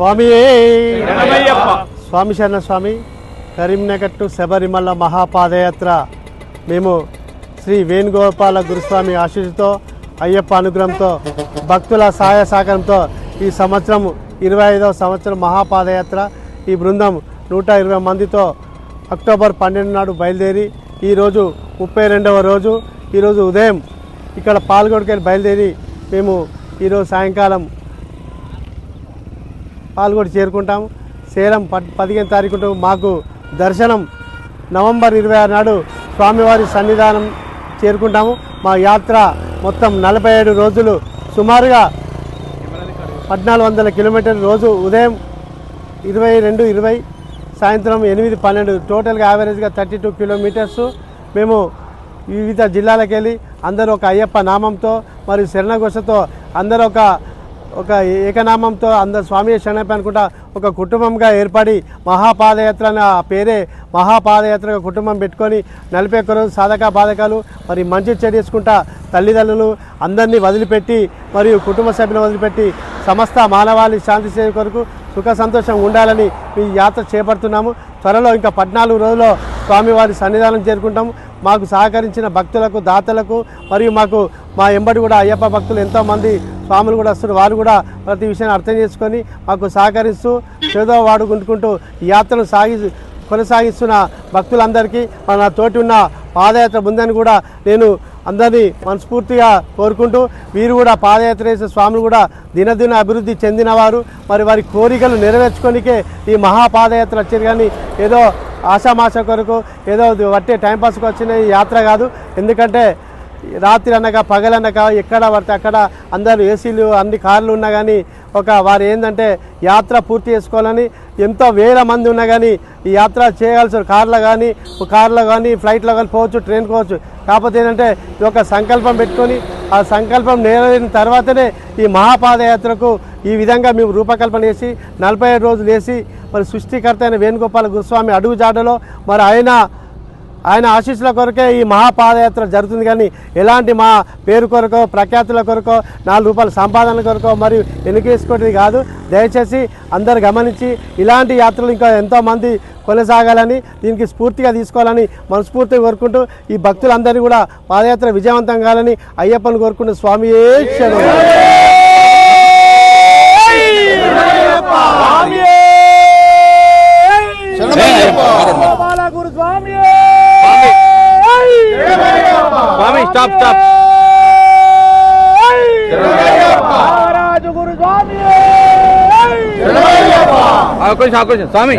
స్వామి. స్వామి శరణ స్వామి కరీంనగర్ టు శబరిమల మహాపాదయాత్ర. మేము శ్రీ వేణుగోపాల గురుస్వామి ఆశీస్సుతో అయ్యప్ప అనుగ్రహంతో భక్తుల సహాయ సహకారంతో ఈ సంవత్సరం ఇరవై ఐదవ సంవత్సరం మహాపాదయాత్ర. ఈ బృందం నూట ఇరవై మందితో అక్టోబర్ పన్నెండు నాడు బయలుదేరి ఈరోజు ముప్పై రెండవ రోజు. ఈరోజు ఉదయం ఇక్కడ పాల్గొడికెళ్ళి బయలుదేరి మేము ఈరోజు సాయంకాలం పాల్గొని చేరుకుంటాము. సేలం పదిహేను తారీఖు మాకు దర్శనం. నవంబర్ ఇరవై ఆరు నాడు స్వామివారి సన్నిధానం చేరుకుంటాము. మా యాత్ర మొత్తం నలభై ఏడు రోజులు సుమారుగా పద్నాలుగు వందల కిలోమీటర్లు రోజు ఉదయం ఇరవై రెండు ఇరవై సాయంత్రం ఎనిమిది పన్నెండు టోటల్గా యావరేజ్గా థర్టీ టూ కిలోమీటర్స్. మేము వివిధ జిల్లాలకు వెళ్ళి అందరూ ఒక అయ్యప్ప నామంతో మరియు శరణఘోషతో అందరూ ఒక ఒక ఏకనామంతో అందరు స్వామి శరణప్ప అనుకుంటా ఒక కుటుంబంగా ఏర్పడి మహాపాదయాత్ర అనే ఆ పేరే మహాపాదయాత్రగా కుటుంబం పెట్టుకొని నలభై ఒక్క రోజు సాధక బాధకాలు మరి మంచి చేసుకుంటా తల్లిదండ్రులు అందరినీ వదిలిపెట్టి మరియు కుటుంబ సభ్యులను వదిలిపెట్టి సమస్త మానవాళి శాంతి సేవ కొరకు సుఖ సంతోషం ఉండాలని ఈ యాత్ర చేపడుతున్నాము. త్వరలో ఇంకా పద్నాలుగు రోజుల్లో స్వామివారి సన్నిధానం చేరుకుంటాము. మాకు సహకరించిన భక్తులకు దాతలకు మరియు మాకు మా ఎంబడి కూడా అయ్యప్ప భక్తులు ఎంతోమంది స్వాములు కూడా వస్తున్నారు. వారు కూడా ప్రతి విషయాన్ని అర్థం చేసుకొని మాకు సహకరిస్తూ చేదో వాడుకుంటుకుంటూ ఈ యాత్రను సాగి కొనసాగిస్తున్న భక్తులందరికీ మన తోటి ఉన్న పాదయాత్ర బృందాన్ని కూడా నేను అందరినీ మనస్ఫూర్తిగా కోరుకుంటూ వీరు కూడా పాదయాత్ర చేసే స్వాములు కూడా దినదిన అభివృద్ధి చెందినవారు. మరి వారి కోరికలు నెరవేర్చుకోనికే ఈ మహాపాదయాత్ర వచ్చారు కానీ ఏదో ఆషామాష కొరకు ఏదో వట్టే టైంపాస్కి వచ్చిన ఈ యాత్ర కాదు. ఎందుకంటే రాత్రి అనగా పగలనక ఎక్కడ పడితే అక్కడ అందరూ ఏసీలు అన్ని కార్లు ఉన్నా కానీ ఒక వారు ఏంటంటే యాత్ర పూర్తి చేసుకోవాలని ఎంతో వేల మంది ఉన్నా కానీ ఈ యాత్ర చేయాల్సిన కార్లో కానీ కార్లో కానీ ఫ్లైట్లో కానీ పోవచ్చు ట్రైన్ పోవచ్చు. కాకపోతే ఏంటంటే ఒక సంకల్పం పెట్టుకొని ఆ సంకల్పం నెరవేరిన తర్వాతనే ఈ మహాపాదయాత్రకు ఈ విధంగా మేము రూపకల్పన చేసి నలభై రోజులు వేసి మరి సృష్టికర్త అయిన వేణుగోపాల గురుస్వామి అడుగుజాడలో మరి ఆయన ఆయన ఆశీస్సుల కొరకే ఈ మహాపాదయాత్ర జరుగుతుంది కానీ ఎలాంటి మా పేరు కొరకో ప్రఖ్యాతుల కొరకో నాలుగు రూపాయల సంపాదన కొరకో మరియు వెనుకేసుకోవడం కాదు. దయచేసి అందరు గమనించి ఇలాంటి యాత్రలు ఇంకా ఎంతోమంది కొనసాగాలని దీనికి స్ఫూర్తిగా తీసుకోవాలని మనస్ఫూర్తిగా కోరుకుంటూ ఈ భక్తులందరినీ కూడా పాదయాత్ర విజయవంతం కావాలని అయ్యప్పని కోరుకుంటూ స్వామి స్వామి స్టాప్ స్టాప్ స్వామి